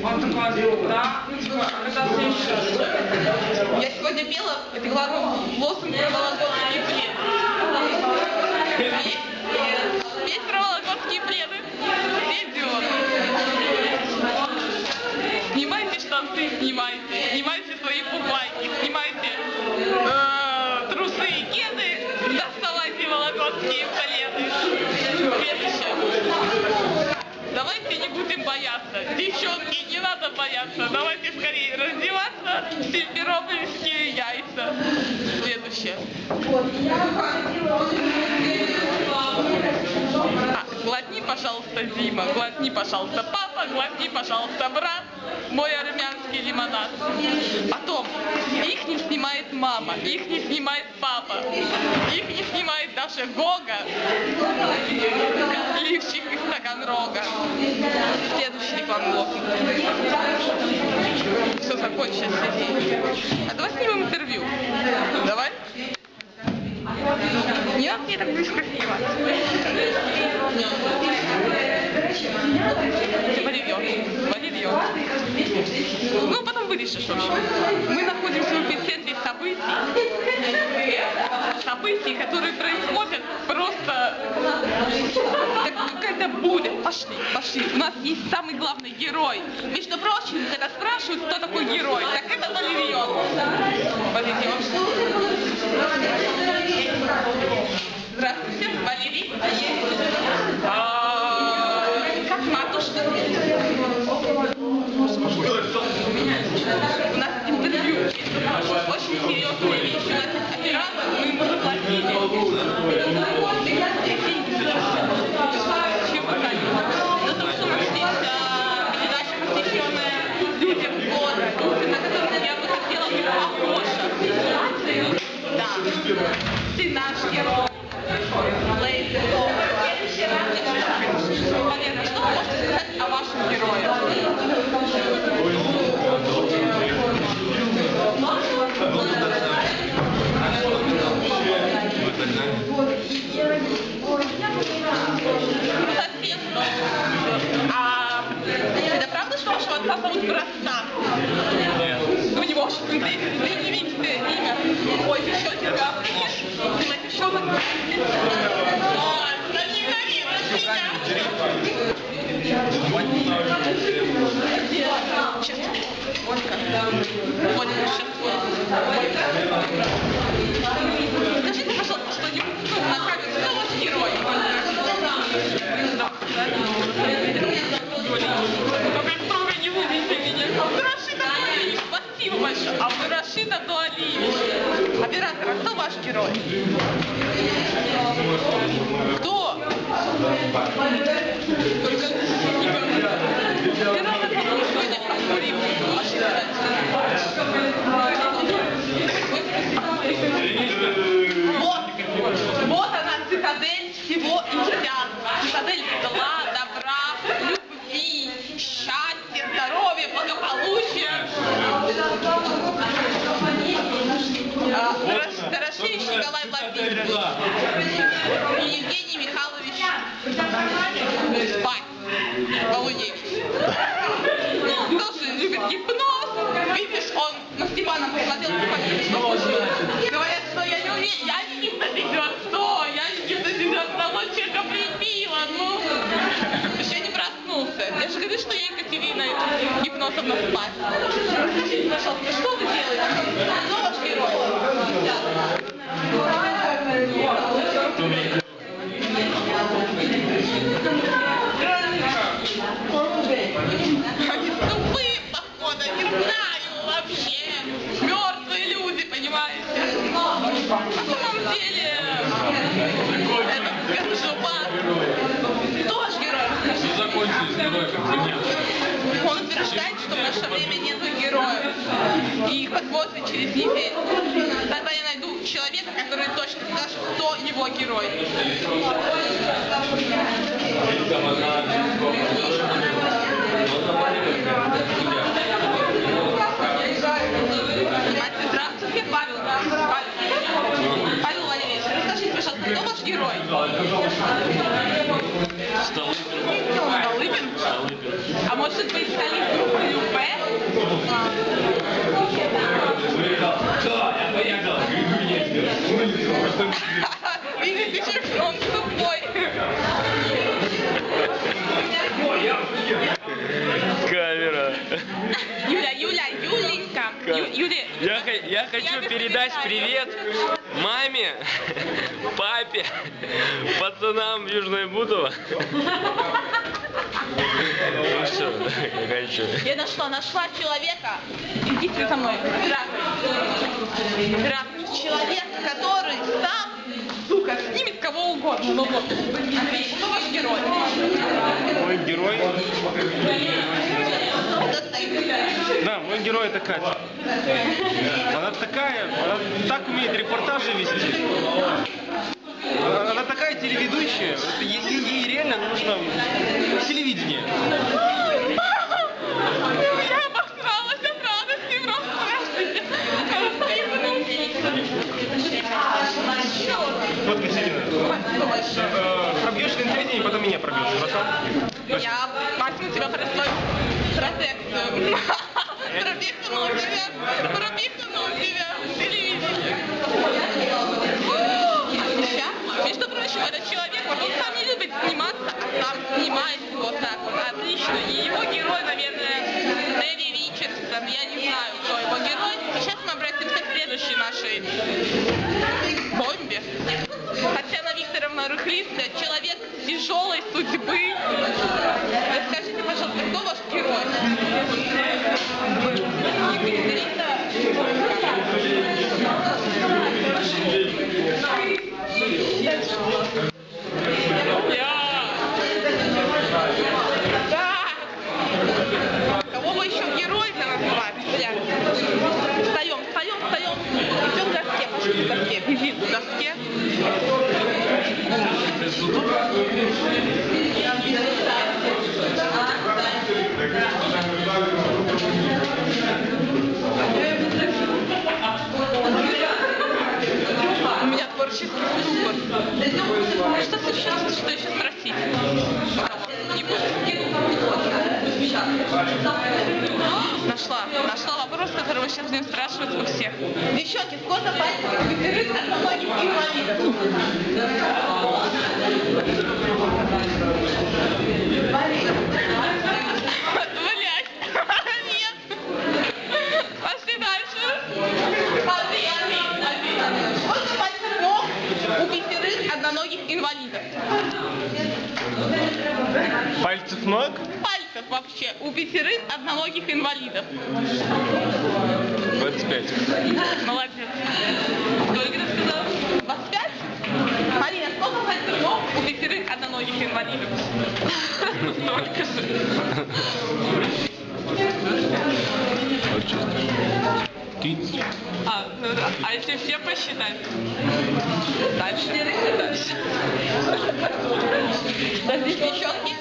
Он такой, да, Я сегодня пела, это главный лозунг про вологодские плены. Петь, петь про вологодские плены. Идем. Снимайте штанцы, снимайте. Снимайте свои пупайки, снимайте э, трусы кеды. Доставайте вологодские плены. Следующее. Будем бояться. Девчонки, не надо бояться. Давайте скорее раздеваться. Симферопольские яйца. Следующее. А, глотни, пожалуйста, Дима, глотни, пожалуйста, папа, глотни, пожалуйста, брат, мой армянский лимонад. Потом, их не снимает мама, их не снимает папа, их не снимает даже Гога, лифчик из Таганрога. Следующий рекламный лозунг. Все, закончилось. А давай снимем интервью. Давай. Нет, мне так близко снимать. Валерьон. Валерьон. Ну, потом вырежешь, в общем. Мы находимся в эпицентре событий. Событий, которые происходят просто как какая-то буря. Пошли, пошли. У нас есть самый главный герой. Между прочим, когда спрашивают, кто такой герой, так это Валерьон. Валерьон. Здравствуйте, Валерий. А, Как матушка? У нас интервью. Очень серьезные вещи. Оператор, мы ему заплатили. Чем показать? Вы не можете, вы, вы не видите имя. Ой, пищетика. Ты напищеток? Ой, да не игнорируешь меня. Сейчас. Ольга. Ольга, сейчас. Скажите, пожалуйста, что-нибудь ну, на камеру. Абдурашид Абдуалиевич. Оператор, а кто ваш герой? Кто? Николай Владимирович и Евгений Михайлович Спать. Володевич. Ну, тоже любит гипноз. Видишь, он на Степана посмотрел, что случилось. Говорят, что я не умею, я не гипнотизер, что? Я не гипнотизер, того человека прибила, ну. Еще не проснулся. Я же говорю, что я Екатерина гипнозом спать. Пожалуйста, что вы делаете? Кто ваш герой? Они тупые, походу, не знаю вообще. Мертвые люди, понимаете? На самом деле, это. Кто ваш герой? Он утверждает, что в наше время нету героев. И их посмотрят через неделю. Тогда я найду человека, который точно кто его герой. Юля, Юля, Юленька. Ю, Юли. Я, я хочу я передать привет маме, папе, пацанам Южной Бутово. Ну все, заканчиваю. Я нашла, нашла человека. Идите со мной. Здравствуйте. Человек, который сам, сука, снимет кого угодно. Ну вот, отлично. Ну ваш герой. Мой герой? Да, мой герой это Катя. Она такая, она так умеет репортажи вести. Она, такая телеведущая, ей, ей- реально нужно телевидение. Вот, Катерина, э, пробьешь конкретнее, потом меня пробьешь, хорошо? Я протекцию. Пропихну тебя, пропихну тебя телевидение. Сейчас, между прочим, этот человек, вот он сам не любит сниматься, а сам снимает вот так отлично. И его герой, наверное, Дэви Ричардсон, я не знаю, кто его герой. Сейчас мы обратимся к следующей нашей бомбе. Татьяна Викторовна Рыхлистая, человек тяжелой судьбы. Идем к доске, вообще супер. Да это музыка, что-то сейчас, что еще спросить. Нашла, нашла вопрос, который вы сейчас не спрашивают у всех. Девчонки, сколько пальцев выдержит наркоманин инвалидов? Блять, нет. Пошли дальше у пятерых одноногих инвалидов? Пальцев ног? Пальцев вообще у пятерых одноногих инвалидов. 25. Молодец. Сколько ты сказала? 25? Марина, сколько пальцев ног у пятерых одноногих инвалидов? Столько же. А, ну да. А если все посчитать? Дальше. Дальше. Подожди, девчонки.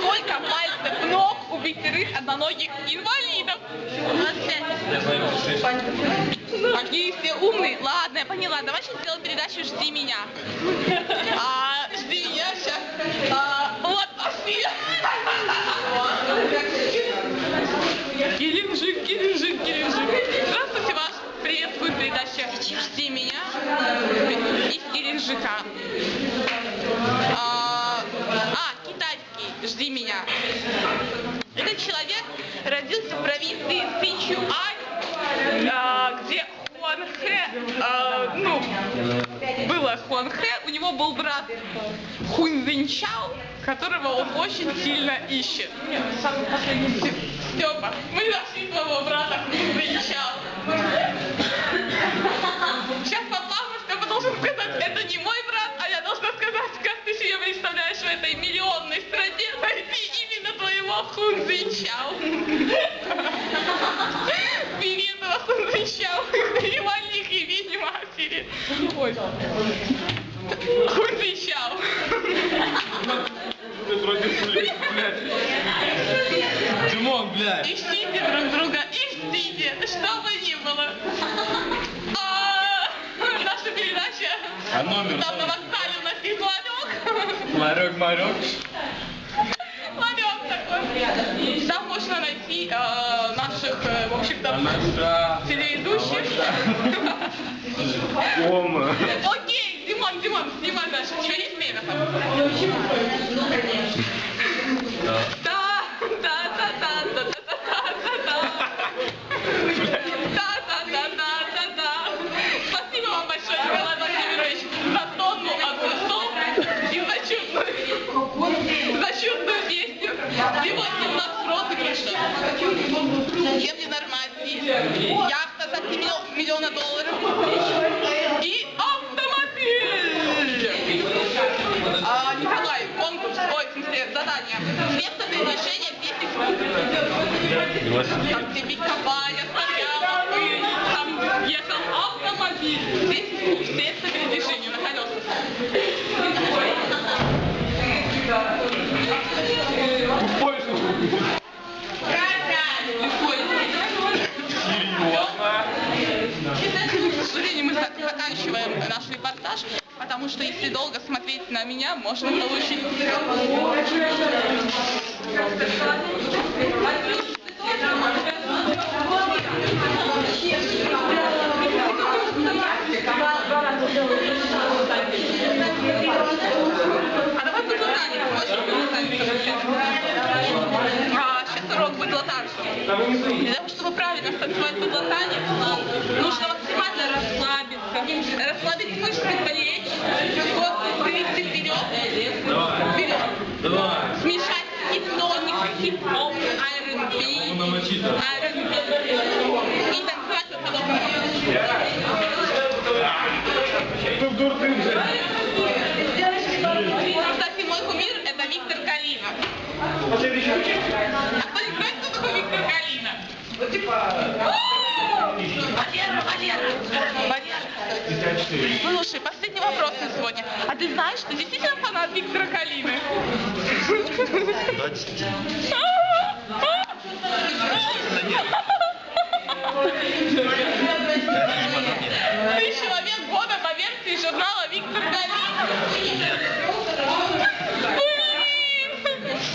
Сколько пальцев ног у пятерых одноногих инвалидов? 25. Какие все умные. Ладно, я поняла. Давай сейчас сделаем передачу «Жди меня». А, жди меня сейчас. А, вот, пошли. Геленджик, Геленджик, Геленджик. Здравствуйте, вас приветствует передача «Жди меня» из Геленджика. А, а, китайский «Жди меня». Этот человек родился в провинции Сычуань, а, где Хуанхэ, а, ну, было Хуанхэ, у него был брат Хунзинчао, которого он очень сильно ищет. Нет, Степа, мы нашли твоего брата Хунзинчао. Сейчас плану Степа должен сказать, это не мой брат, а я должна сказать, как ты себе представляешь в этой миллионной стране найти именно твоего Хунзинчао. Беременного Хунзинчао, револьник и виде матери. Ой. Хунзинчао. Димон, блядь. Ищите друг друга, Господи, что бы ни было. А наша передача. А номер? Там на вокзале у нас есть ларек. Ларек, марек. Ларек такой. Там можно найти наших, в общем-то, а наша... телеведущих. А Дома. Окей, Димон, Димон, Димон, дальше. У тебя есть время? Да. Да, да, да, да. Всего 17 розыгрышей. Земли Нормандии. Яхта за 3 миллиона долларов. И автомобиль. А, Николай, конкурс, ой, в смысле, задание. Место передвижения 10 секунд. Там тебе стояла пыль, там ехал автомобиль. 10 секунд, средства передвижения на колесах. Сожалению, мы зак- заканчиваем наш репортаж, потому что если долго смотреть на меня, можно получить... А Для того, чтобы правильно станцевать быдлотанец, нужно максимально расслабиться, расслабить мышцы плеч, вот, вывести вперед, вперед, смешать хип-тоник, хип-хоп, R&B, R&B, и танцевать вот подобным образом. Кстати, мой кумир. Это Виктор Калина. А кто не знает, кто такой Виктор Калина? О! Валера, Валера, Валера. Слушай, последний вопрос на сегодня. А ты знаешь, что действительно фанат Виктора Калины? Да, действительно. Ты человек года по версии журнала Виктор Калина. Блин!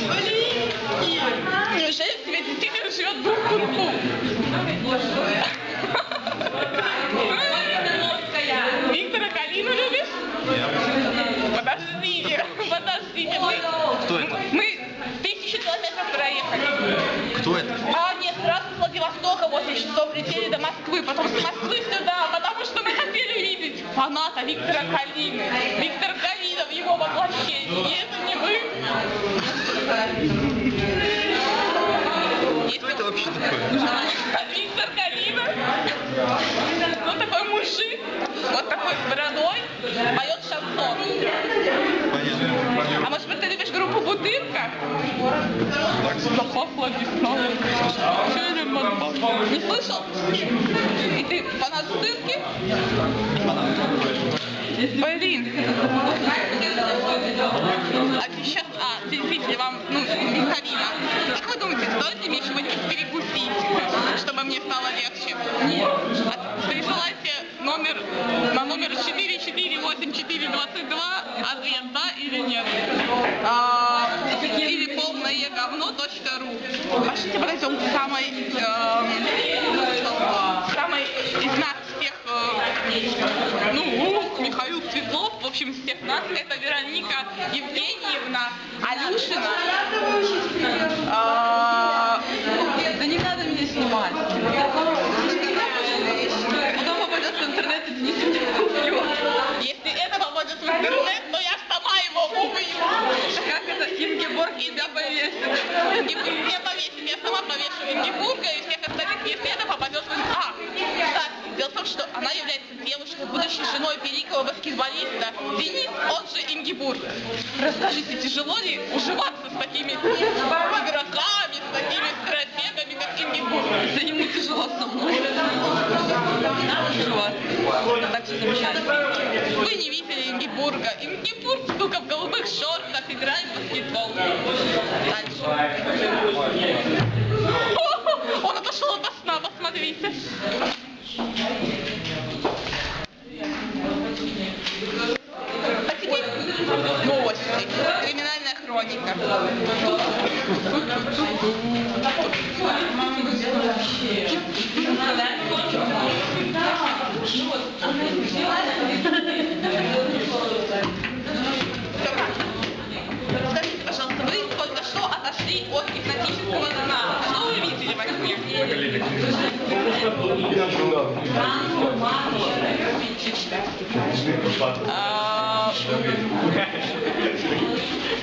Блин! Неужели тебе действительно живет дух кунг-фу? Виктора Калину любишь? Подождите, подождите. Мы, Кто это? мы тысячи километров проехали. Кто это? А, нет, сразу с Владивостока 8 часов летели до Москвы, потом с Москвы сюда, потому что мы хотели видеть фаната Виктора Калины. Виктор Калина в его воплощении. Это не вы. Кто это вообще такой? Ну, такой мужик, вот такой с бородой, поет шансон. А может быть, ты любишь группу Бутырка? Запахло весной. Не слышал? И ты фанат Бутырки? Блин. А а, зрители, вам, ну, Карина, как вы думаете, стоит ли мне чего-нибудь перекусить, чтобы мне стало легче? А Присылайте номер на номер 4484422 ответ да или нет. А, или полное говно.ру. Пошлите подойдем к самой, эм, самой из нас всех, э, ну, ух, Михаил Светлов, в общем, всех нас, это Вероника Евгеньевна Алюшина. А, да не надо меня снимать. Потом попадет в интернет и Денис. Если это попадет в интернет, то я сама его убью. Как это Ингеборг тебя повесит? Меня повесит, я сама повешу Ингеборга и всех остальных, если это попадет в интернет. А, кстати, что она является девушкой, будущей женой великого баскетболиста Денис, он же Ингебург. Расскажите, тяжело ли уживаться с такими игроками, с такими стратегами, как Ингебург? Да ему тяжело со мной. Тяжело. Это так все замечательно. Вы не видели Ингебурга. Ингебург, сука, в голубых шортах играет в баскетбол. Дальше. Он отошел от сна, посмотрите. Новости. Криминальная хроника.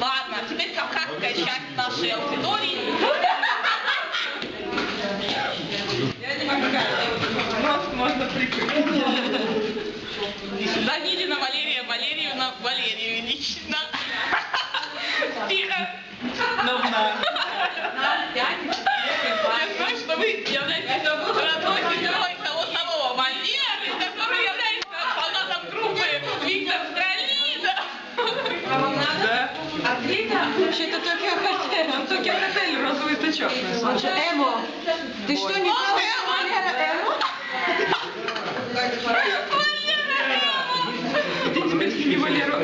Ладно, теперь кавказская часть нашей аудитории. Я не могу. Мозг можно. Данилина Валерия Валерьевна Валерию лично. Тихо. Но Я знаю, что вы являетесь Отлично. Вообще-то Токио Хотель. Токио Хотель розовый тычок. Эмо, ты что, не что Валера Эмо? Теперь не Валеру.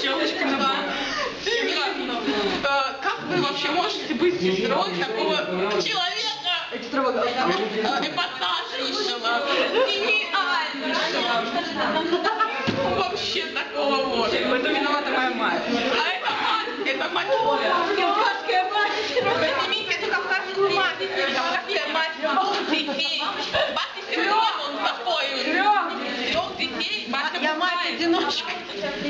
Щелочка на Как вы вообще можете быть сестрой такого человека? Э, Эпатажнейшего, гениальнейшего. Вообще такого вот. В этом виновата моя мать. А это мать, это мать Оля. Кавказская мать. Поднимите эту кавказскую мать. Кавказская мать двух детей. Бати синдром он такой. Трех детей. Бати Я мать-одиночка.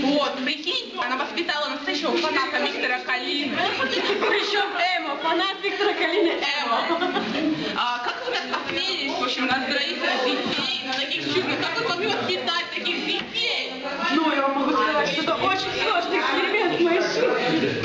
Вот, прикинь, она воспитала настоящего фаната Виктора Калины. Причем Эмо, фанат Виктора Калины Эмо. А как вы так осмелились, в общем, на строительных детей, на таких чудных, как вы могли воспитать таких Ну, я вам могу сказать, что это очень сложный эксперимент в моей жизни.